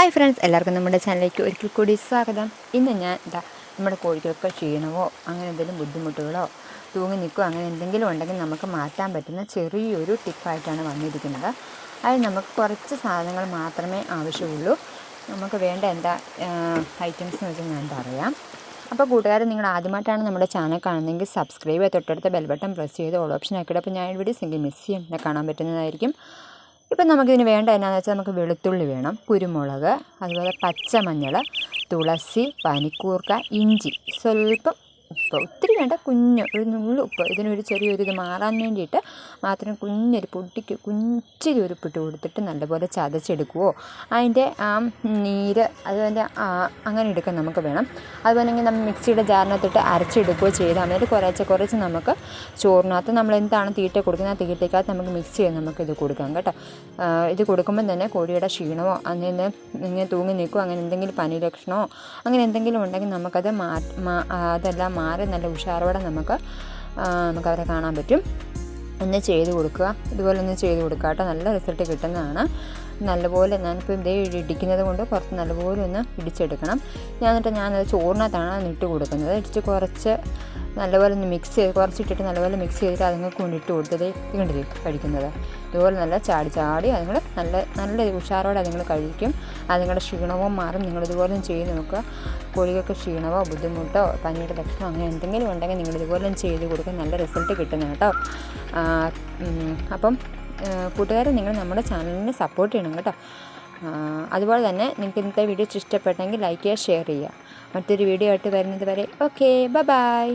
Hi friends എല്ലാവർക്കും നമ്മുടെ ചാനലിലേക്ക് ഒരിക്കൽ കൂടി സ്വാഗതം. ഇന്ന് ഞാൻ ഇതാ നമ്മുടെ കോഴികൾക്ക് ക്ഷീണമോ അങ്ങനെ എന്തെങ്കിലും ബുദ്ധിമുട്ടുകളോ തൂങ്ങി നിൽക്കുകയോ അങ്ങനെ എന്തെങ്കിലും ഉണ്ടെങ്കിൽ നമുക്ക് മാറ്റാൻ പറ്റുന്ന ചെറിയൊരു ടിപ്പായിട്ടാണ് വന്നിരിക്കുന്നത്. അതിൽ നമുക്ക് കുറച്ച് സാധനങ്ങൾ മാത്രമേ ആവശ്യമുള്ളൂ. നമുക്ക് വേണ്ട എന്താ ഐറ്റംസ് എന്ന് വെച്ചാൽ ഞാൻ പറയാം. അപ്പോൾ കൂട്ടുകാർ നിങ്ങൾ ആദ്യമായിട്ടാണ് നമ്മുടെ ചാനൽ കാണുന്നതെങ്കിൽ സബ്സ്ക്രൈബ് ചെയ്ത് തൊട്ടടുത്ത ബെൽ ബട്ടൺ പ്രസ് ചെയ്ത് ഓൾ ഓപ്ഷൻ ആക്കിയിട്ട്. അപ്പോൾ ഞാൻ ഇവിടെ സിംഗിൾ മിസ് ചെയ്യും കാണാൻ പറ്റുന്നതായിരിക്കും. ഇപ്പം നമുക്കിതിന് വേണ്ട എന്നാന്ന് വെച്ചാൽ നമുക്ക് വെളുത്തുള്ളി വേണം കുരുമുളക് അതുപോലെ പച്ചമഞ്ഞൾ തുളസി പനിക്കൂർക്ക ഇഞ്ചി. സ്വല്പം ഉപ്പ്. ഒത്തിരി വേണ്ട കുഞ്ഞ്. ഒരു നുള്ളു ഉപ്പ്. ഇതിനൊരു ചെറിയൊരു ഇത് മാറാൻ വേണ്ടിയിട്ട് മാത്രം കുഞ്ഞൊരു പൊട്ടിക്ക് കുഞ്ഞിരി ഒരു ഉപ്പിട്ട് കൊടുത്തിട്ട് നല്ലപോലെ ചതച്ചെടുക്കുവോ. അതിന്റെ ആ നീര് അതിന്റെ അങ്ങനെ എടുക്കാൻ നമുക്ക് വേണം. അതുപോലെ തന്നെ നമ്മൾ മിക്സിയുടെ ജാറിനകത്തിട്ട് അരച്ചെടുക്കുകയോ ചെയ്താൽ മതി. കുറച്ച് കുറച്ച് നമുക്ക് ചോറിനകത്ത് നമ്മൾ എന്താണ് തീറ്റ കൊടുക്കുന്നത് ആ തീറ്റയ്ക്കകത്ത് നമുക്ക് മിക്സ് ചെയ്ത് ഇത് കൊടുക്കാം കേട്ടോ. ഇത് കൊടുക്കുമ്പോൾ തന്നെ കോഴിയുടെ ക്ഷീണമോ അങ്ങനെ ഇങ്ങനെ തൂങ്ങി നിൽക്കുമോ അങ്ങനെ എന്തെങ്കിലും പനി ലക്ഷണമോ അങ്ങനെ എന്തെങ്കിലും ഉണ്ടെങ്കിൽ നമുക്കത് മാ- അതെല്ലാം മാറി നല്ല ഉഷാറോടെ നമുക്ക് നമുക്കവരെ കാണാൻ പറ്റും. ഒന്ന് ചെയ്ത് കൊടുക്കുക. ഇതുപോലെ ഒന്ന് ചെയ്ത് കൊടുക്കുക കേട്ടോ. നല്ല റിസൾട്ട് കിട്ടുന്നതാണ്. നല്ലപോലെ ഞാനിപ്പോൾ ഇതേ ഇടിക്കുന്നത് കൊണ്ട് കുറച്ച് നല്ലപോലെ ഒന്ന് ഇടിച്ചെടുക്കണം. ഞാൻ എന്നിട്ട് ഞാനത് ചോറിനകത്താണ് ഇട്ട് കൊടുക്കുന്നത്. ഇടിച്ച് കുറച്ച് നല്ലപോലെ ഒന്ന് മിക്സ് ചെയ്ത് കുറച്ചിട്ടിട്ട് നല്ലപോലെ മിക്സ് ചെയ്തിട്ട് അതുങ്ങൾക്ക് കൊണ്ടിട്ട് കൊടുത്തത് കണ്ടില്ലേ കഴിക്കുന്നത്. ഇതുപോലെ നല്ല ചാടി ചാടി അതുങ്ങൾ നല്ല നല്ല ഉഷാറോടെ അതുങ്ങൾ കഴിക്കും. അതുങ്ങളുടെ ക്ഷീണവും മാറും. നിങ്ങളിതുപോലെ ചെയ്ത് നോക്കുക. കോഴികൾക്ക് ക്ഷീണമോ ബുദ്ധിമുട്ടോ പനിയുടെ ലക്ഷണമോ അങ്ങനെ എന്തെങ്കിലും ഉണ്ടെങ്കിൽ നിങ്ങളിതുപോലെ ചെയ്ത് കൊടുക്കുക. നല്ല റിസൾട്ട് കിട്ടുന്ന കേട്ടോ. അപ്പം കൂട്ടുകാരെ നിങ്ങൾ നമ്മുടെ ചാനലിനെ സപ്പോർട്ട് ചെയ്യണം കേട്ടോ. അതുപോലെ തന്നെ നിങ്ങൾക്ക് ഇന്നത്തെ വീഡിയോ ഇഷ്ടപ്പെട്ടെങ്കിൽ ലൈക്ക് ചെയ്യുക ഷെയർ ചെയ്യുക. മറ്റൊരു വീഡിയോ ആയിട്ട് വരുന്നത് വരെ ഓക്കെ ബൈ